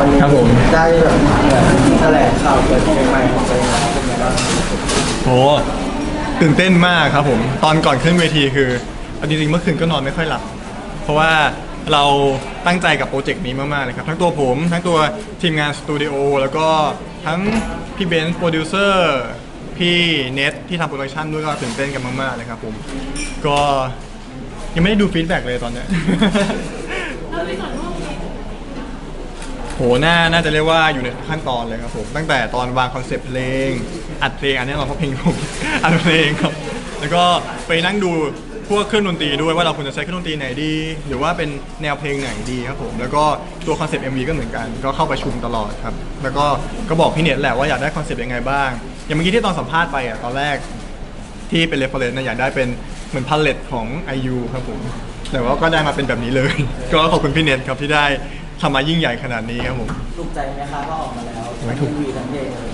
วันนี้ครับผม ได้แบบแถลงข่าวเปิดเพลงใหม่ของตัวเองแล้วเป็นไงบ้างโหตื่นเต้นมากครับผม ตอนก่อนขึ้นเวทีคือเอาจริงๆเมื่อคืนก็นอนไม่ค่อยหลับ เพราะว่าเราตั้งใจกับโปรเจกต์นี้มากๆเลยครับ ทั้งตัวผม ทั้งตัวทีมงานสตูดิโอแล้วก็ทั้งพี่เบนซ์โปรดิวเซอร์พี่เน็ตที่ทำโปรดักชันด้วยก็ตื่นเต้นกันมากๆเลยครับผม ก็ยังไม่ได้ดูฟีดแบ็กเลยตอนเนี้ย โหน่าน่าจะเรียกว่าอยู่ในขั้นตอนเลยครับผมตั้งแต่ตอนวางคอนเซปต์เพลง อัดเพลงอันนี้เราเพราะเพลงผมอัดเพลงครับ แล้วก็ไปนั่งดูพวกเครื่องดนตรีด้วยว่าเราควรจะใช้เครื่องดนตรีไหนดี หรือว่าเป็นแนวเพลงไหนดีครับผม แล้วก็ตัวคอนเซปต์ MV ก็เหมือนกัน ก็เข้าประชุมตลอดครับ แล้วก็ก็บอกพี่เน็ตแหละว่าอยากได้คอนเซปต์ยังไงบ้าง อย่างเมื่อกี้ที่ตอนสัมภาษณ์ไปอะตอนแรกที่เป็นเรฟเฟรนซ์นะอยากได้เป็นเหมือนพาเลตของ IU ครับผม แต่ว่าก็ได้มาเป็นแบบนี้เลย ก็ขอบคุณพี่เน็ตครับที่ได้ ทำมายิ่งใหญ่ขนาดนี้ครับผม ถูกใจไหมคะก็ออกมาแล้วไม่ถูก ทั้งวีทั้งเพลงเลย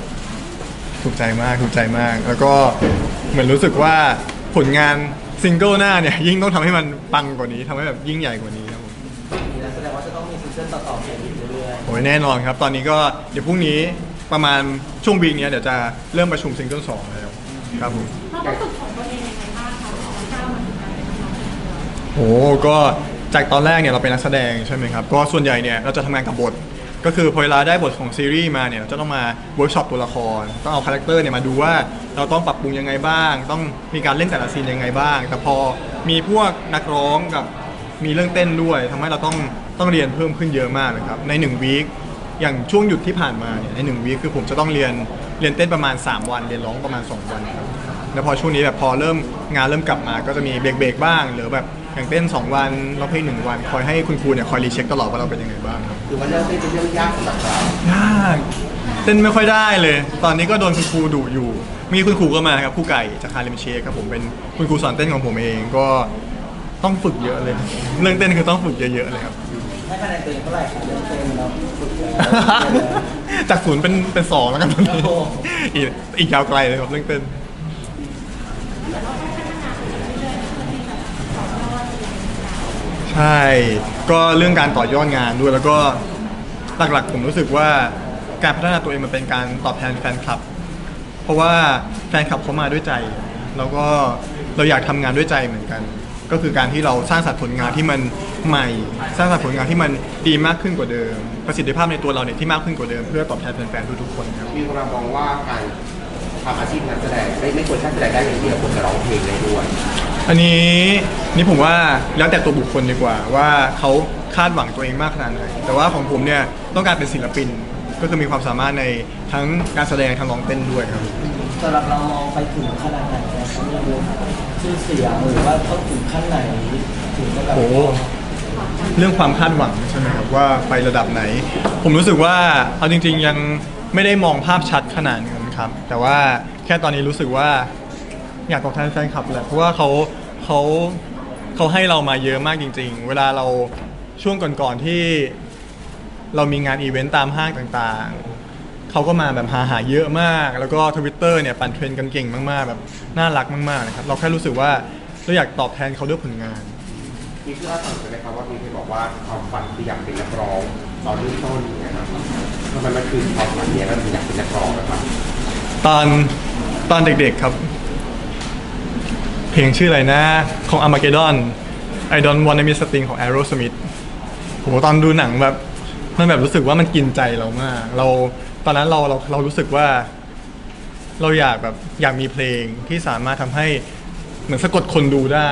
ถูกใจมากถูกใจมาก แล้วก็เหมือนรู้สึกว่าผลงานซิงเกิลหน้าเนี่ย ยิ่งต้องทำให้มันปังกว่านี้ทำให้แบบยิ่งใหญ่กว่านี้ครับผมมีนักแสดงว่าจะต้องมีซิงเกิลต่อๆเพลงอีกเรื่อยโอ้ยแน่นอนครับ ตอนนี้ก็เดี๋ยวพรุ่งนี้ประมาณช่วงวีคเนี้ยเดี๋ยวจะเริ่มประชุมซิงเกิลสองแล้วครับผม เราต้องฝึกของตัวเองยังไงบ้างคะของก้าวมาถึงการเป็นนักร้อง โอ้ก็ จากตอนแรกเนี่ยเราเป็นนักแสดงใช่ไหมครับก็ส่วนใหญ่เนี่ยเราจะทำงานกับบท ก็คือพอเวลาได้บทของซีรีส์มาเนี่ยเราจะต้องมาเวิร์กช็อปตัวละคร ต้องเอาคาแรคเตอร์เนี่ยมาดูว่าเราต้องปรับปรุงยังไงบ้าง ต้องมีการเล่นแต่ละซีนยังไงบ้าง แต่พอมีพวกนักร้องกับมีเรื่องเต้นด้วยทำให้เราต้องต้องเรียนเพิ่มขึ้นเยอะมากเลยครับใน1วีคอย่างช่วงหยุดที่ผ่านมาเนี่ยใน1วีคคือผมจะต้องเรียนเรียนเต้นประมาณ 3 วัน เรียนร้องประมาณ 2 วันครับแล้วพอช่วงนี้แบบพอเริ่มงานเริ่มกลับมาก็จะมีเบรกๆบ้าง หรือแบบ อย่างเต้น 2 วันร้องเพลงหนึ่งวัน คอยให้คุณครูเนี่ยคอยรีเช็คตลอดว่าเราเป็นยังไงบ้างครับๆหรือว่าเรื่องนี้เป็นเรื่องยากสำหรับเรายากเต้นไม่ค่อยได้เลย ตอนนี้ก็โดนคุณครูดุอยู่ มีคุณครูก็มาครับครูไก่จากคาริมเชคครับผมเป็นคุณครูสอนเต้นของผมเองก็ต้องฝึกเยอะเลย เรื่องเต้นคือต้องฝึกเยอะๆเลยครับให้คะแนนตัวเองเท่าไหร่คะเรื่องเต้นเราฝึกแล้วจากศูนย์เป็นเป็นสองแล้วกันตอนนี้โอ้โหอีกอีกยาวไกลเลยครับเรื่องเต้น ใช่ ก็เรื่องการต่อยอดงานด้วยแล้วก็หลักๆ ผมรู้สึกว่าการพัฒนาตัวเองมันเป็นการตอบแทนแฟนคลับ เพราะว่าแฟนคลับเขามาด้วยใจ แล้วก็เราอยากทำงานด้วยใจเหมือนกัน ก็คือการที่เราสร้างสรรค์ผลงานที่มันใหม่ สร้างสรรค์ผลงานที่มันดีมากขึ้นกว่าเดิม ประสิทธิภาพในตัวเราเนี่ยที่มากขึ้นกว่าเดิม เพื่อตอบแทนแฟนๆทุกๆคนครับ มีคนมองว่าการทำอาชีพนักแสดงไม่ไม่ควรแค่แสดงได้อย่างเดียวควรจะร้องเพลงได้ด้วย อันนี้นี่ผมว่าแล้วแต่ตัวบุคคลดีกว่า ว่าเขาคาดหวังตัวเองมากขนาดไหนแต่ว่าของผมเนี่ยต้องการเป็นศิลปินก็คือมีความสามารถในทั้งการแสดงทั้งร้องเต้นด้วยครับสำหรับเรามองไปถึงขนาดไหนนะครับเรื่องชื่อเสียงหรือว่าต้องถึงขั้นไหนถึงจะแบบโอ้โหเรื่องความคาดหวังใช่ไหมครับว่าไประดับไหน ผมรู้สึกว่าเอาจริง ๆ ยังไม่ได้มองภาพชัดขนาดนั้นครับ แต่ว่าแค่ตอนนี้รู้สึกว่า อยากตอบแทนแฟนคลับแหละเพราะว่าเขาเขาเขาให้เรามาเยอะมากจริง ๆ เวลาเราช่วงก่อนๆที่เรามีงานอีเวนต์ตามห้างต่างๆ เขาก็มาแบบหาหาเยอะมาก แล้วก็ทวิตเตอร์เนี่ยปั่นเทรนด์กันเก่งมากๆ แบบน่ารักมากๆนะครับ เราแค่รู้สึกว่าเราอยากตอบแทนเขาด้วยผลงาน มีเชื่อสั่งใช่ไหมครับว่ามีเคยบอกว่าความฝันคืออยากเป็นนักร้องตอนเริ่มต้นอย่างเงี้ยครับทำไมมันคือความฝันเนี้ยมันถึงอยากเป็นนักร้องนะครับ ตอนตอนเด็กๆครับ เพลงชื่ออะไรนะ ของ Armageddon I Don't Wanna Miss a Thing ของ Aerosmith โหตอนดูหนังแบบมันแบบรู้สึกว่ามันกินใจเรามาก เราตอนนั้นเราเราเรารู้สึกว่า เราอยากแบบอยากมีเพลงที่สามารถทำให้เหมือนสะกดคนดูได้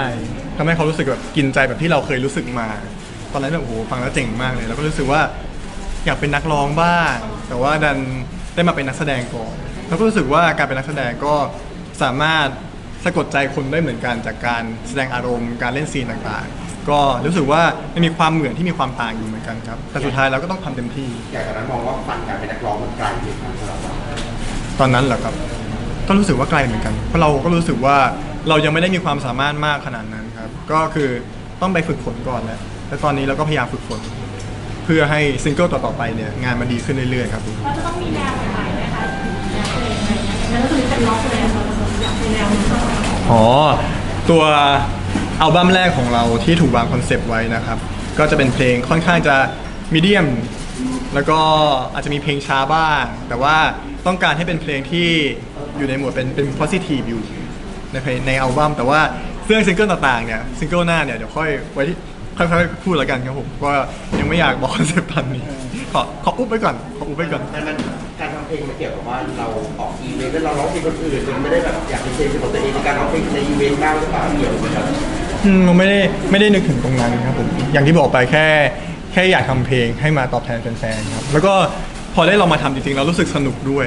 ทำให้เขารู้สึกแบบกินใจแบบที่เราเคยรู้สึกมา ตอนนั้นแบบโอ้โหฟังแล้วเจ๋งมากเลยแล้วก็รู้สึกว่า อยากเป็นนักร้องบ้าง แต่ว่าดันได้มาเป็นนักแสดงก่อน แล้วก็รู้สึกว่าการเป็นนักแสดงก็สามารถ สะกดใจคนได้เหมือนกันจากการแสดงอารมณ์การเล่นซีนต่างๆ ก็รู้สึกว่ามันมีความเหมือนที่มีความต่างอยู่เหมือนกันครับแต่สุดท้ายเราก็ต้องทำเต็มที่ อย่างตอนนั้นมองว่าฝันการเป็นนักร้องมันไกลอยู่ครับสำหรับเราตอนนั้นเหรอครับ ก็รู้สึกว่าไกลเหมือนกัน เพราะเราก็รู้สึกว่าเรายังไม่ได้มีความสามารถมากขนาดนั้นครับ ก็คือต้องไปฝึกฝนก่อนแหละแต่ตอนนี้เราก็พยายามฝึกฝน เพื่อให้ซิงเกิลต่อๆไปเนี่ยงานมันดีขึ้นเรื่อยๆครับผมเราจะต้องมีแนวใหม่ๆไหมคะแนวเพลงอะไรอย่างเงี้ยแล้วก็คือเป็นล็อกเลยเรา อ๋อ ตัวอัลบั้มแรกของเราที่ถูกวางคอนเซปต์ไว้นะครับ ก็จะเป็นเพลงค่อนข้างจะมีเดียม แล้วก็อาจจะมีเพลงช้าบ้าง แต่ว่าต้องการให้เป็นเพลงที่อยู่ในหมวดเป็นเป็น positive อยู่ในเพลงในอัลบั้มแต่ว่าเรื่องซิงเกิลต่างๆเนี่ยซิงเกิลหน้าเนี่ยเดี๋ยวค่อยไว้ที่ค่อยๆพูดแล้วกันครับผมว่ายังไม่อยากบอกคอนเซปต์ตอนนี้ขอขออุบไว้ก่อนขออุบไว้ก่อน การทำเพลงมันเกี่ยวกับว่าเราออกอีเวนต์แล้วเราร้องเพลงคนอื่นจนไม่ได้แบบอยากเป็นเพลงของตัวเองในการร้องเพลงในอีเวนต์บ้างหรือเปล่าเกี่ยวไหมครับอืมไม่ได้ไม่ได้นึกถึงตรงนั้นครับผมอย่างที่บอกไปแค่แค่อยากทำเพลงให้มาตอบแทนแฟนๆครับแล้วก็พอได้เรามาทำจริงๆเรารู้สึกสนุกด้วย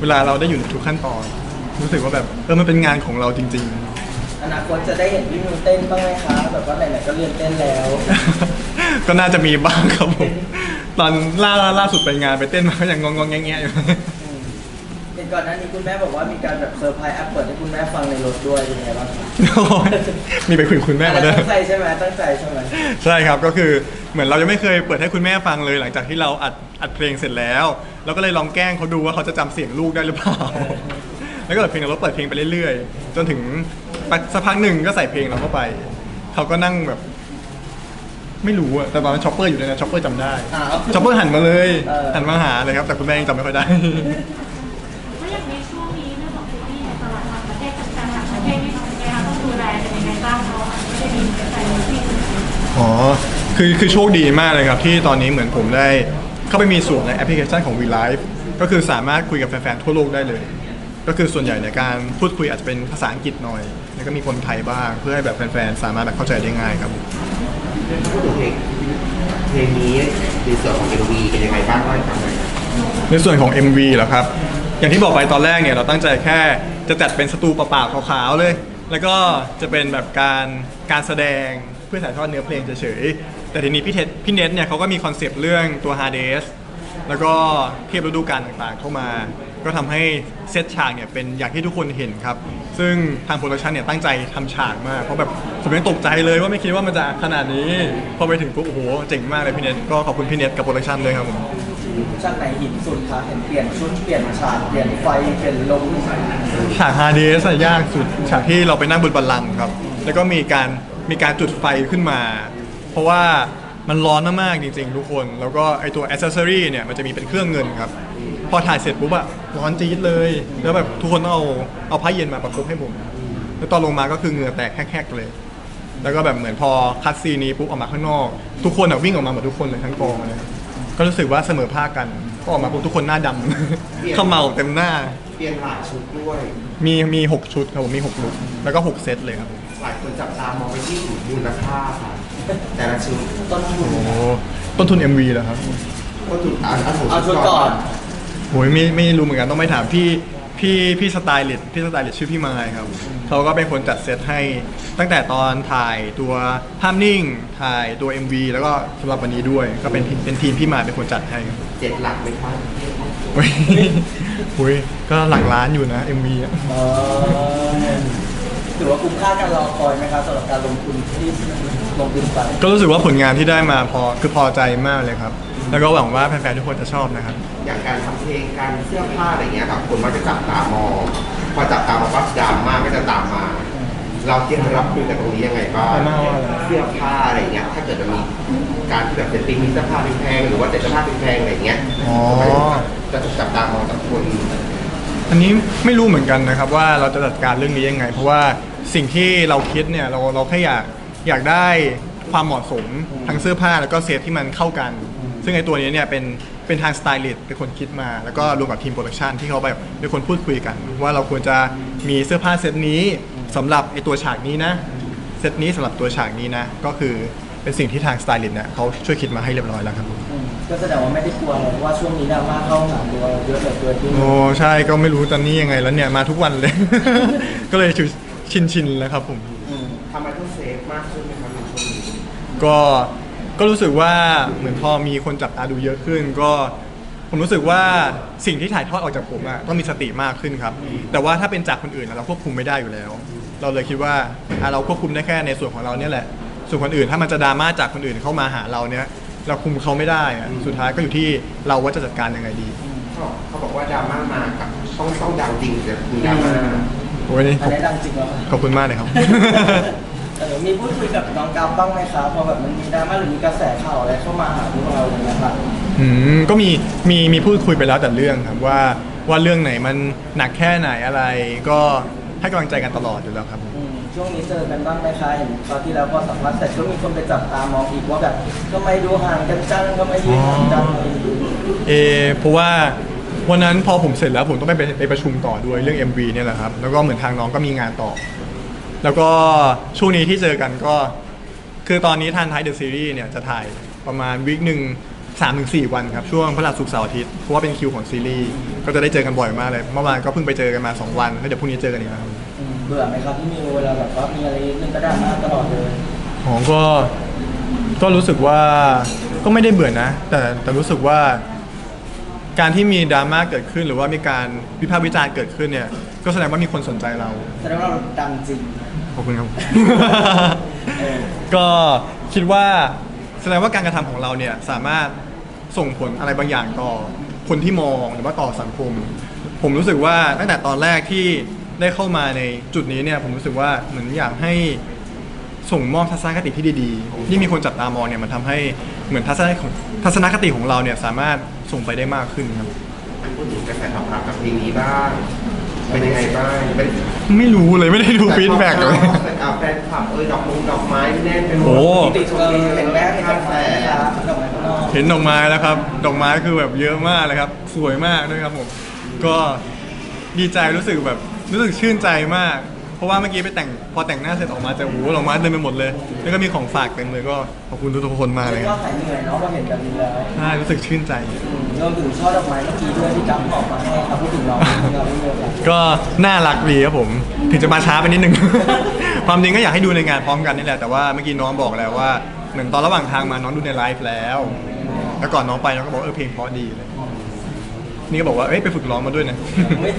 เวลาเราได้อยู่ในทุกขั้นตอน รู้สึกว่าแบบเออมันเป็นงานของเราจริงอนาคตจะได้เห็นพี่มิวเต้นบ้างไหมคะ แบบว่าไหนๆก็เรียนเต้นแล้วๆก็น่าจะมีบ้างครับผม ตอนล่าล่าสุดไปงานไปเต้นมาก็ยังงองๆแงๆอยู่ เห็นก่อนหน้านี้คุณแม่บอกว่ามีการแบบเซอร์ไพรส์แอปเปิดให้คุณแม่ฟังในรถด้วยเป็นไงบ้างคะโอ้ยมีไปคุยกับคุณแม่มาด้วย ตั้งใจใช่ไหมตั้งใจใช่ไหมใช่ครับก็คือเหมือนเรายังไม่เคยเปิดให้คุณแม่ฟังเลย หลังจากที่เราอัดอัดเพลงเสร็จแล้วเราก็เลยลองแกล้งเขาดูว่าเขาจะจำเสียงลูกได้หรือเปล่า แล้วก็เปิดเพลงแล้วเปิดเพลงไปเรื่อยๆ จนถึงสักพักหนึ่งก็ใส่เพลงเราเข้าไป เขาก็นั่งแบบ ไม่รู้อะแต่ตอนนั้นช็อปเปอร์อยู่เลยนะช็อปเปอร์จำได้อ่าช็อปเปอร์หันมาเลยเออ หันมาหาเลยครับแต่คุณแม่ยังจำไม่ค่อยได้แล้วอย่างในช่วงนี้เรื่องของซีรีส์ในตลาดต่างประเทศกับการต่างประเทศนี่ทำยังไงคะต้องดูแลเป็นยังไงบ้างเพราะว่าไม่ได้มีแต่ในที่อื่นอ๋อ คือ คือโชคดีมากเลยครับ ที่ตอนนี้เหมือนผมได้ เข้าไปมีส่วนในแอปพลิเคชันของ v Live ก็คือสามารถคุยกับแฟนๆ ทั่วโลกได้เลย ก็คือส่วนใหญ่ในยการพูดคุยอาจจะเป็นภาษาอังกฤษหน่อย แล้วก็มีคนไทยบ้าง เพื่อให้แบบแฟนๆ สามารถแบบเข้าใจได้ง่ายครับ พูดถึงเพลงเพลงนี้ในส่วนของ MV เป็นยังไงบ้างเล่าให้ฟังหน่อยในส่วนของ MV เหรอครับ อย่างที่บอกไปตอนแรกเนี่ยเราตั้งใจแค่จะจัดเป็นสตูเปล่าขาวๆเลย แล้วก็จะเป็นแบบการการแสดงเพื่อถ่ายทอดเนื้อเพลงเฉยๆ แต่ทีนี้พี่เทพี่เน็ตเนี่ยเขาก็มีคอนเซปต์เรื่องตัว Hard d a y s แล้วก็เทียบฤดูกาลต่างๆเข้ามา ก็ทำให้เซตฉากเนี่ยเป็นอย่างที่ทุกคนเห็นครับ ซึ่งทางโปรดักชันเนี่ยตั้งใจทำฉากมาก เพราะแบบผมยังตกใจเลยว่าไม่คิดว่ามันจะขนาดนี้ พอไปถึงปุ๊บโอ้โหเจ๋งมากเลยพี่เน็ตก็ขอบคุณพี่เน็ตกับโปรดักชันด้วยครับผมฉากไหนหินสุดคะเห็นเปลี่ยนชุดเปลี่ยนฉากเปลี่ยนไฟเปลี่ยนลมฉากฮาเดสยากสุดฉากที่เราไปนั่งบนบัลลังก์ครับ แล้วก็มีการมีการจุดไฟขึ้นมา เพราะว่ามันร้อนมากๆจริงๆทุกคน แล้วก็ไอตัวอ c เซ s ซอรี่เนี่ยมันจะมีเป็นเครื่องเงินครับ พอถ่ายเสร็จปุ๊บอะ ร้อนจี๊ดเลย แล้วแบบทุกคนต้องเอาเอาผ้าเย็นมาประคบให้ผม แล้วตอนลงมาก็คือเหงื่อแตกแหกๆเลย แล้วก็แบบเหมือนพอคัดซีนนี้ปุ๊บออกมาข้างนอก ทุกคนอะวิ่งออกมาหมดทุกคนเลยทั้งกองเลยก็รู้สึกว่าเสมอภาคกันก็ออกมาปุ๊บทุกคนหน้าดำ เขมเมาเต็มหน้า เปลี่ยนหลายชุดด้วย มีมีหกชุดครับผมมีหกลุกแล้วก็หกเซตเลยครับผมหลายคนจับตามองไปที่มูลค่าค่ะแต่ละชุดต้นทุนโอ้ต้นทุน MV เหรอครับก็ถูกอ่านอ่านเอาชุดก่อน โอ้ยไม่ไม่รู้เหมือนกันต้องไปถามพี่พี่พี่สไตลิสต์พี่สไตลิสต์ชื่อพี่มายครับเขาก็เป็นคนจัดเซตให้ตั้งแต่ตอนถ่ายตัวภาพนิ่งถ่ายตัว MV แล้วก็สำหรับวันนี้ด้วย ก็เป็นเป็นทีมพี่มายเป็นคนจัดให้ครับเจ็ดหลักไหมครับโอ้ยโอ้ยก็หลักล้านอยู่นะ MV อะเออถือว่าคุ้มค่าการรอคอยไหมครับสำหรับการลงทุนที่ลงทุนไปก็รู้สึกว่าผลงานที่ได้มาพอคือพอใจมากเลยครับ แล้วก็หวังว่าแฟนๆทุกคนจะชอบนะครับ อย่างการทำเพลงการเสื้อผ้าอะไรเงี้ยครับคนมักจะจับตามอง พอจับตามองปั๊บดราม่าก็จะตามมา เราเตรียมรับมือกับตรงนี้ยังไงบ้างดราม่าว่าอะไร เสื้อผ้าอะไรเงี้ยถ้าเกิดมันมีการที่แบบเป็นปีมีเสื้อผ้าแพงๆหรือว่าแต่เสื้อผ้าแพงๆอะไรเงี้ยอ๋อ จะถูกจับตามองจากคน อันนี้ไม่รู้เหมือนกันนะครับว่าเราจะจัดการเรื่องนี้ยังไง เพราะว่าสิ่งที่เราคิดเนี่ยเราเราแค่อยากอยากได้ความเหมาะสมทั้งเสื้อผ้าแล้วก็เซตที่มันเข้ากัน ซึ่งไอตัวนี้เนี่ยเป็น เป็นทางสไตลิสต์เป็นคนคิดมา แล้วก็รวมกับทีมโปรดักชันที่เขาแบบเป็นคนพูดคุยกัน ว่าเราควรจะมีเสื้อผ้าเซตนี้สำหรับไอตัวฉากนี้นะเซตนี้สำหรับตัวฉากนี้นะ ก็คือเป็นสิ่งที่ทางสไตลิสต์เนี่ยเขาช่วยคิดมาให้เรียบร้อยแล้วครับผมอืมก็แสดงว่าไม่ได้กลัวเลยเพราะว่าช่วงนี้ดราม่าเข้าหาตัวเยอะเหลือเกินที่โอ้ใช่ก็ไม่รู้ตอนนี้ยังไงแล้วเนี่ยมาทุกวันเลย ก็เลยชินชินๆแล้วครับผมอืมทำไมต้องเซฟมากขึ้นไหมครับในช่วงนี้ก็ ก็รู้สึกว่าเหมือนพอมีคนจับตาดูเยอะขึ้น ก็ผมรู้สึกว่าสิ่งที่ถ่ายทอดออกจากผมอะต้องมีสติมากขึ้นครับ แต่ว่าถ้าเป็นจากคนอื่นอะเราควบคุมไม่ได้อยู่แล้ว เราเลยคิดว่าอะเราควบคุมได้แค่ในส่วนของเราเนี่ยแหละ ส่วนคนอื่นถ้ามันจะดราม่าจากคนอื่นเข้ามาหาเราเนี่ยเราคุมเขาไม่ได้อะสุดท้ายก็อยู่ที่เราว่าจะจัดการยังไงดีเขาเขาบอกว่าดราม่ามากับต้องต้องดังจริงจะมีดราม่าโอ้ยนี่อันนี้ดังจริงเหรอขอบคุณมากเลยครับเออมีพูดคุยกับน้องกัฟบ้างไหมครับพอแบบมันมีดราม่าหรือมีกระแสข่าวอะไรเข้ามาหาพวกเราอย่างเงี้ยครับอือืมก็มีมีมีพูดคุยไปแล้วแต่เรื่องครับว่าว่าเรื่องไหนมันหนักแค่ไหนอะไรก็ให้กำลังใจกันตลอดอยู่แล้วครับอืมช่วงนี้เจอกันบ้างไหมคะเห็นคราวที่แล้วก็สัมภาษณ์แต่ก็มีคนไปจับตามองอีกว่าแบบทำไมดูห่างกันจังทำไมยืนห่างจังอะไรอย่างเงี้ยเออเพราะว่าวันนั้นพอผมเสร็จแล้วผมต้องไปไปไปประชุมต่อด้วยเรื่อง MV เนี่ยแหละครับแล้วก็เหมือนทางน้องก็มีงานต่อ แล้วก็ช่วงนี้ที่เจอกันก็ คือตอนนี้ทานท้ายเดอะซีรีส์เนี่ยจะถ่ายประมาณวีคหนึ่งสามถึงสี่วันครับ ช่วงพฤหัสศุกร์เสาร์อาทิตย์เพราะว่าเป็นคิวของซีรีส์ก็จะได้เจอกันบ่อยมากเลยเมื่อวานก็เพิ่งไปเจอกันมา2วันแล้วเดี๋ยวพรุ่งนี้เจอกันอีกแล้วครับอืมเบื่อไหมครับพี่มิวเวลาแบบว่ามีอะไรนิดนึงก็ดราม่าตลอดเลยผมก็ก็รู้สึกว่าก็ไม่ได้เบื่อนะ แต่แต่รู้สึกว่า การที่มีดราม่าเกิดขึ้น หรือว่ามีการวิพากษ์วิจารณ์เกิดขึ้นเนี่ย ก็แสดงว่ามีคนสนใจเรา แสดงว่าเราดังจริง ขอบคุณครับ เออ ก็คิดว่าแสดงว่าการกระทำของเราเนี่ยสามารถส่งผลอะไรบางอย่างต่อคนที่มองหรือว่าต่อสังคม ผมรู้สึกว่าตั้งแต่ตอนแรกที่ได้เข้ามาในจุดนี้เนี่ยผมรู้สึกว่าเหมือนอยากให้ ส่งมอบทัศนคติที่ดีๆ ที่มีคนจับตามองเนี่ยมันทำให้เหมือนทัศนคติของทัศนคติของเราเนี่ยสามารถส่งไปได้มากขึ้นครับ พูดถึงกระแสตอบรับกับเพลงนี้บ้างเป็นยังไงบ้างเป็นไม่รู้เลยไม่ได้ดูฟีดแบ็กเลย อ่าแฟนคลับเออดอกมงดอกไม้แน่นเป็นหมดโอ้ ติดเออเห็นแม่เห็นกาแฟครับดอกไม้ข้างนอกเห็นดอกไม้แล้วครับ ดอกไม้คือแบบเยอะมากเลยครับ สวยมากด้วยครับผม ก็ดีใจรู้สึกแบบรู้สึกชื่นใจมากเพ ราะว่าเมื่อกี้ไปแต่งพอแต่งหน้าเสร็จออกมาจะโอ้โหดอกไม้เต็มไปหมดเลย แล้วก็มีของฝากเต็มเลยก็ขอบคุณทุกๆคนมากเลยเรียคกรับว่าหายเหนื่อยเนาะพอเห็นแบบนี้แล้วใช่รู้สึกชื่นใจอืมรวมถึงช่อดอกไม้เมื่อกี้ด้วยที่กั๊มออกมาให้ครับพูดถึงน้องเราไม่เยอะก็น่ารักดีครับผมถึงจะมาช้าไปนิดนึงความจริงก็อยากให้ดูในงานพร้อมกันนี่แหละแต่ว่าเมื่อกี้น้องบอกแล้วว่าเหมือนตอนระหว่างทางมาน้องดูในไลฟ์แล้ว แล้วก่อนน้องไปน้องก็บอกเออเพลงเพราะดีเลยนี่ก็บอกว่าเอ้ยไปฝึกร้องมาด้วยนะไม่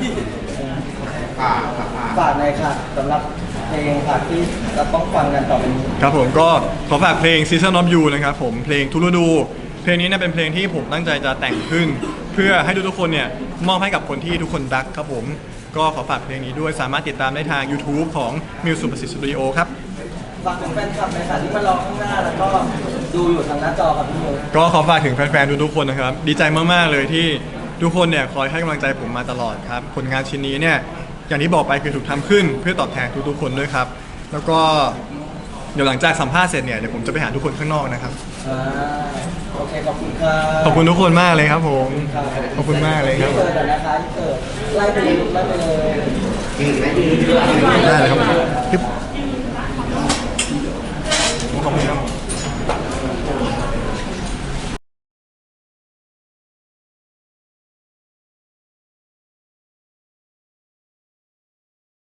ฝากฝากฝากฝากในอยค่ะสำหรับเพลงค่ะที่เราต้องฟังกันต่อไปนี้ครับผมก็ขอฝากเพลง Season of You นะครับผมเพลงทุกฤดู เพลงนี้เนี่ยเป็นเพลงที่ผมตั้งใจจะแต่งขึ้น เพื่อให้ทุกๆคนเนี่ยมอบให้กับคนที่ทุกคนรักครับผม ก็ขอฝากเพลงนี้ด้วยสามารถติดตามได้ทาง YouTube ของ m u s i c p r o s Studio ครับฝากถึงแฟนคลับในอยค่ะที่มารอข้างหน้าแล้วก็ดูอยู่ทางหน้าจอครับพี่มิวก็ขอฝากถึงแฟนๆทุกๆคนนะครับ ดีใจมากๆเลยที่ทุกคนเนี่ยคอยให้กำลังใจผมมาตลอดครับผลงานชิ้นนี้เนี่ย อย่างที่บอกไปคือถูกทำขึ้นเพื่อตอบแทนทุกๆคนด้วยครับ แล้วก็เดี๋ยวหลังจากสัมภาษณ์เสร็จเนี่ยเดี๋ยวผมจะไปหาทุกคนข้างนอกนะครับ อ่าโอเคขอบคุณครับขอบคุณทุกคนมากเลยครับผม ขอบคุณมากเลยครับที่เกิดอะนะคะที่เกิดไล่ไปเลยลูกไล่ไปเลยยืนไหมยืนได้เลยครับผมขอบคุณครับ